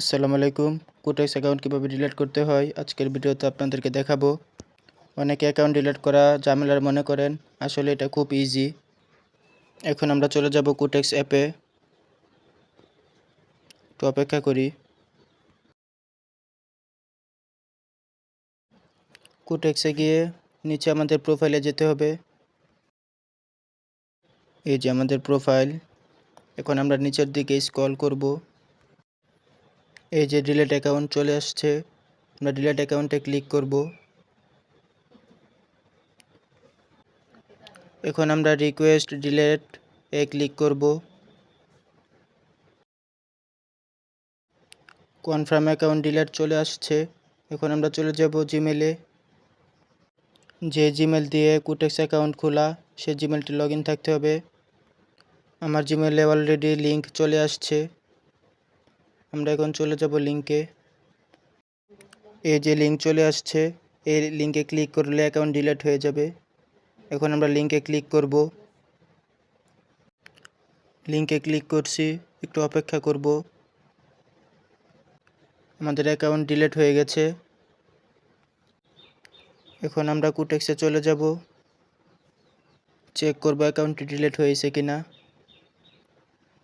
আসসালামু আলাইকুম। Quotex account কীভাবে ডিলিট করতে হয়? আজকের ভিডিওতে আপনাদেরকে দেখাবো। অনেকে অ্যাকাউন্ট ডিলিট করা ঝামেলার মনে করেন, আসলে এটা খুব ইজি এখন আমরা চলে যাব কোটেক্স অ্যাপে একটু অপেক্ষা করি। কোটেক্সে গিয়ে নিচে আমাদের প্রোফাইলে যেতে হবে। এই যে আমাদের প্রোফাইল এখন আমরা নিচের দিকে স্ক্রল করব। এই যে ডিলেট অ্যাকাউন্ট চলে আসছে, আমরা ডিলেট অ্যাকাউন্টে ক্লিক করব। এখন আমরা রিকোয়েস্ট ডিলেট এ ক্লিক করব। কনফার্ম অ্যাকাউন্ট ডিলেট চলে আসছে। এখন আমরা চলে যাব জিমেলে যে জিমেল দিয়ে কুটেক্স অ্যাকাউন্ট খোলা সে জিমেলটি লগ থাকতে হবে। আমার জিমেলে অলরেডি লিংক চলে আসছে। আমরা এখন চলে যাব লিঙ্কে এই যে লিঙ্ক চলে আসছে, এই লিঙ্কে ক্লিক করলে অ্যাকাউন্ট ডিলেট হয়ে যাবে। এখন আমরা লিঙ্কে ক্লিক করব। লিঙ্কে ক্লিক করছি, একটু অপেক্ষা করব। আমাদের অ্যাকাউন্ট ডিলেট হয়ে গেছে। এখন আমরা কুটেক্সে চলে যাব। চেক করব অ্যাকাউন্টটি ডিলেট হয়েছে কিনা।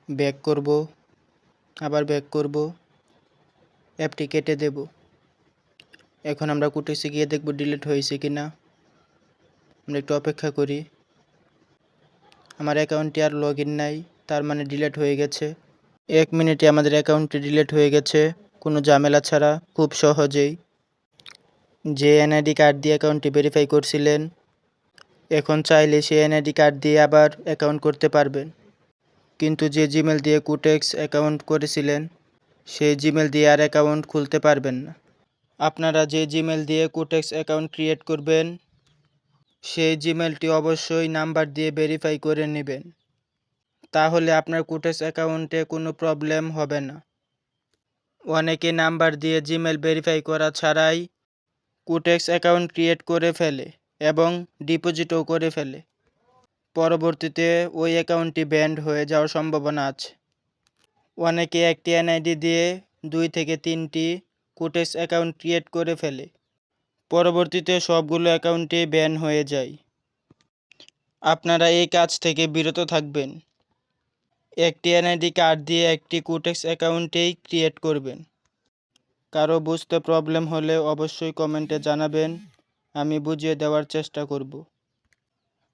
ব্যাক করব। আবার ব্যাক করব। অ্যাপটি কেটে দেব। এখন আমরা কুটেক্সে গিয়ে দেখব ডিলিট হয়েছে কি না আমরা একটু অপেক্ষা করি। আমার অ্যাকাউন্টটি আর লগ ইন নাই, তার মানে ডিলিট হয়ে গেছে। এক মিনিটে আমাদের অ্যাকাউন্টটি ডিলিট হয়ে গেছে। কোনো ঝামেলা ছাড়া, খুব সহজেই। যে এনআইডি কার্ড দিয়ে অ্যাকাউন্টটি ভেরিফাই করছিলেন, এখন চাইলে সেই এনআইডি কার্ড দিয়ে আবার অ্যাকাউন্ট করতে পারবেন। কিন্তু যে জিমেল দিয়ে কুটেক্স অ্যাকাউন্ট করেছিলেন, সেই জিমেল দিয়ে আর অ্যাকাউন্ট খুলতে পারবেন না। আপনারা যে জিমেল দিয়ে কুটেক্স অ্যাকাউন্ট ক্রিয়েট করবেন, সেই জিমেলটি অবশ্যই নাম্বার দিয়ে ভেরিফাই করে নেবেন। তাহলে আপনার কুটেক্স অ্যাকাউন্টে কোনো প্রবলেম হবে না। অনেকে নাম্বার দিয়ে জিমেল ভেরিফাই করা ছাড়াই কুটেক্স অ্যাকাউন্ট ক্রিয়েট করে ফেলে এবং ডিপোজিটও করে ফেলে। পরবর্তীতে ওই অ্যাকাউন্টটি ব্যান্ড হয়ে যাওয়ার সম্ভাবনা আছে। অনেকে একটি এনআইডি দিয়ে দুই থেকে তিনটি কোটেক্স অ্যাকাউন্ট ক্রিয়েট করে ফেলে। পরবর্তীতে সবগুলো অ্যাকাউন্টে ব্যান হয়ে যায়। আপনারা এই কাজ থেকে বিরত থাকবেন। একটি এনআইডি কার্ড দিয়ে একটি কোটেক্স অ্যাকাউন্টেই ক্রিয়েট করবেন। কারও বুঝতে প্রবলেম হলে অবশ্যই কমেন্টে জানাবেন, আমি বুঝিয়ে দেওয়ার চেষ্টা করব।